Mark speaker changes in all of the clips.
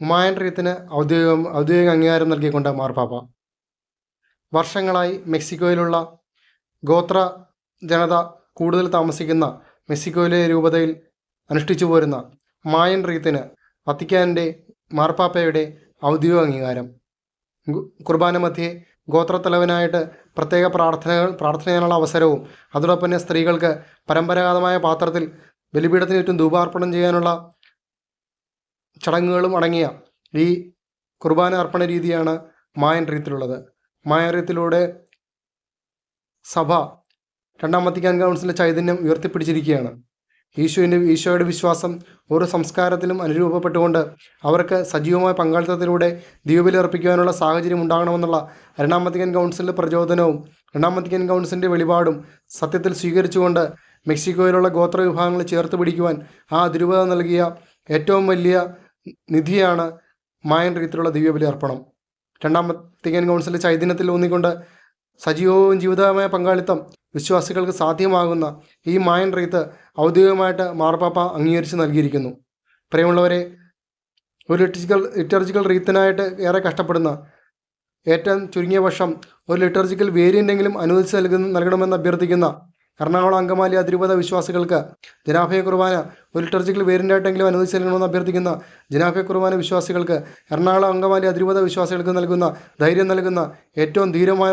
Speaker 1: ഉമായൻ റീത്തിന് ഔദ്യോഗിക ഔദ്യോഗിക അംഗീകാരം നൽകിക്കൊണ്ട് മാർപ്പാപ്പ. വർഷങ്ങളായി മെക്സിക്കോയിലുള്ള ഗോത്ര ജനത കൂടുതൽ താമസിക്കുന്ന മെക്സിക്കോയിലെ രൂപതയിൽ അനുഷ്ഠിച്ചു പോരുന്ന മായൻ റീത്തിന് വത്തിക്കാന്റെ മാർപ്പാപ്പയുടെ ഔദ്യോഗിക അംഗീകാരം. കുർബാന മധ്യേ ഗോത്രത്തലവനായിട്ട് പ്രത്യേക പ്രാർത്ഥനകൾ പ്രാർത്ഥന ചെയ്യാനുള്ള അവസരവും അതോടൊപ്പം തന്നെ സ്ത്രീകൾക്ക് പരമ്പരാഗതമായ പാത്രത്തിൽ ബലിപീഠത്തിന് ചുറ്റും ധൂപാർപ്പണം ചെയ്യാനുള്ള ചടങ്ങുകളും അടങ്ങിയ ഈ കുർബാന അർപ്പണ രീതിയാണ് മായൻ റീത്തിലുള്ളത് മായൻ റീത്തിലൂടെ സഭ രണ്ടാം വത്തിക്കാൻ കൗൺസിലിന്റെ ചൈതന്യം ഉയർത്തിപ്പിടിച്ചിരിക്കുകയാണ്. ഈശോയിന്റെ ഈശോയുടെ വിശ്വാസം ഓരോ സംസ്കാരത്തിലും അനുരൂപപ്പെട്ടുകൊണ്ട് അവർക്ക് സജീവമായ പങ്കാളിത്തത്തിലൂടെ ദ്വീപിലി അർപ്പിക്കുവാനുള്ള സാഹചര്യം ഉണ്ടാകണമെന്നുള്ള രണ്ടാം വത്തിക്കാൻ കൗൺസിലിന്റെ പ്രചോദനവും രണ്ടാം വത്തിക്കാൻ കൗൺസിലിന്റെ വെളിപാടും സത്യത്തിൽ സ്വീകരിച്ചുകൊണ്ട് മെക്സിക്കോയിലുള്ള ഗോത്ര വിഭാഗങ്ങൾ ചേർത്ത് പിടിക്കുവാൻ ആ അതിരൂപത നൽകിയ ഏറ്റവും വലിയ നിധിയാണ് മായൻ രീതിയിലുള്ള ദിവ്യബലി അർപ്പണം. രണ്ടാം വത്തിക്കാൻ കൗൺസിലിന്റെ ചൈതന്യത്തിൽ ഊന്നിക്കൊണ്ട് സജീവവും ജീവിതമായ പങ്കാളിത്തം വിശ്വാസികൾക്ക് സാധ്യമാകുന്ന ഈ മായൻ റീത്ത് ഔദ്യോഗികമായിട്ട് മാർപ്പാപ്പ അംഗീകരിച്ച് നൽകിയിരിക്കുന്നു. പ്രിയമുള്ളവരെ ഒരു ലിറ്റർജിക്കൽ ലിറ്റർജിക്കൽ റീത്തിനായിട്ട് ഏറെ കഷ്ടപ്പെടുന്ന ഏറ്റവും ചുരുങ്ങിയ വർഷം ഒരു ലിറ്റർജിക്കൽ വേരിയന്റെങ്കിലും അനുവദിച്ച് നൽകുന്ന നൽകണമെന്ന് അഭ്യർത്ഥിക്കുന്ന എറണാകുളം അങ്കമാലി അതിരൂപത വിശ്വാസികൾക്ക് ജനാഭയ കുർബാന ഒരു ലിറ്റർജിക്കൽ വേരിന്റായിട്ടെങ്കിലും അനുവദിച്ച് അഭ്യർത്ഥിക്കുന്ന ജനാഭയ കുർബാന വിശ്വാസികൾക്ക് എറണാകുളം അങ്കമാലി അതിരൂപത വിശ്വാസികൾക്ക് നൽകുന്ന ധൈര്യം നൽകുന്ന ഏറ്റവും ധീരമായ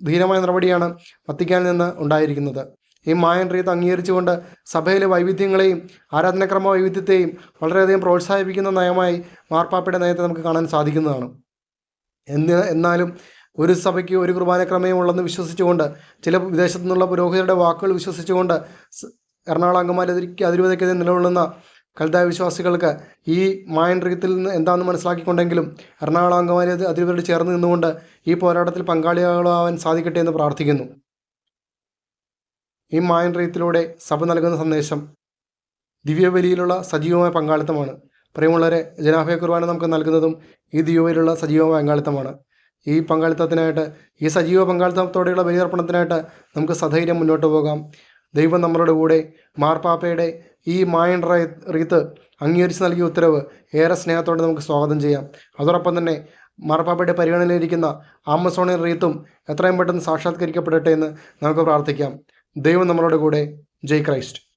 Speaker 1: ധീരമായ നടപടിയാണ് വത്തിക്കാനിൽ നിന്ന് ഉണ്ടായിരിക്കുന്നത്. ഈ മായൻ റീത്ത് അംഗീകരിച്ചുകൊണ്ട് സഭയിലെ വൈവിധ്യങ്ങളെയും ആരാധനക്രമ വൈവിധ്യത്തെയും വളരെയധികം പ്രോത്സാഹിപ്പിക്കുന്ന നയമായി മാർപ്പാപ്പയുടെ നയത്തെ നമുക്ക് കാണാൻ സാധിക്കുന്നതാണ്. എന്ന് എന്നാലും ഒരു സഭയ്ക്ക് ഒരു കുർബാനക്രമയും ഉള്ളെന്ന് വിശ്വസിച്ചുകൊണ്ട് ചില വിദേശത്തു നിന്നുള്ള പുരോഹിതരുടെ വാക്കുകൾ വിശ്വസിച്ചുകൊണ്ട് എറണാകുളം അങ്കമാലിക്ക് അതിരുവതയ്ക്കെതിരെ നിലകൊള്ളുന്ന കൽതായ വിശ്വാസികൾക്ക് ഈ മായൻ റീത്തിൽ നിന്ന് എന്താണെന്ന് മനസ്സിലാക്കിക്കൊണ്ടെങ്കിലും എറണാകുളം അങ്കമാലി അതി- അതിരൂപതയോട് ചേർന്ന് നിന്നുകൊണ്ട് ഈ പോരാട്ടത്തിൽ പങ്കാളികളാവാൻ സാധിക്കട്ടെ എന്ന് പ്രാർത്ഥിക്കുന്നു. ഈ മായൻ റീത്തിലൂടെ സഭ നൽകുന്ന സന്ദേശം ദിവ്യബലിയിലുള്ള സജീവമായ പങ്കാളിത്തമാണ്. പ്രിയമുള്ളവരെ ജനാഭയ കുർബാന നമുക്ക് നൽകുന്നതും ഈ ദിവ്യബലിയിലുള്ള സജീവമായ പങ്കാളിത്തമാണ്. ഈ പങ്കാളിത്തത്തിനായിട്ട് ഈ സജീവ പങ്കാളിത്തത്തോടെയുള്ള ബലിയർപ്പണത്തിനായിട്ട് നമുക്ക് സധൈര്യം മുന്നോട്ട് പോകാം. ദൈവം നമ്മളുടെ കൂടെ മാർപ്പാപ്പയുടെ ഈ മായൻ റീത്ത് അംഗീകരിച്ച് നൽകിയ ഉത്തരവ് ഏറെ സ്നേഹത്തോടെ നമുക്ക് സ്വാഗതം ചെയ്യാം. അതോടൊപ്പം തന്നെ മാർപ്പാപ്പയുടെ പരിഗണനയിലിരിക്കുന്ന ആമസോണിയൻ റീത്തും എത്രയും പെട്ടെന്ന് സാക്ഷാത്കരിക്കപ്പെടട്ടെ എന്ന് നമുക്ക് പ്രാർത്ഥിക്കാം. ദൈവം നമ്മളുടെ കൂടെ. ജയ് ക്രൈസ്റ്റ്.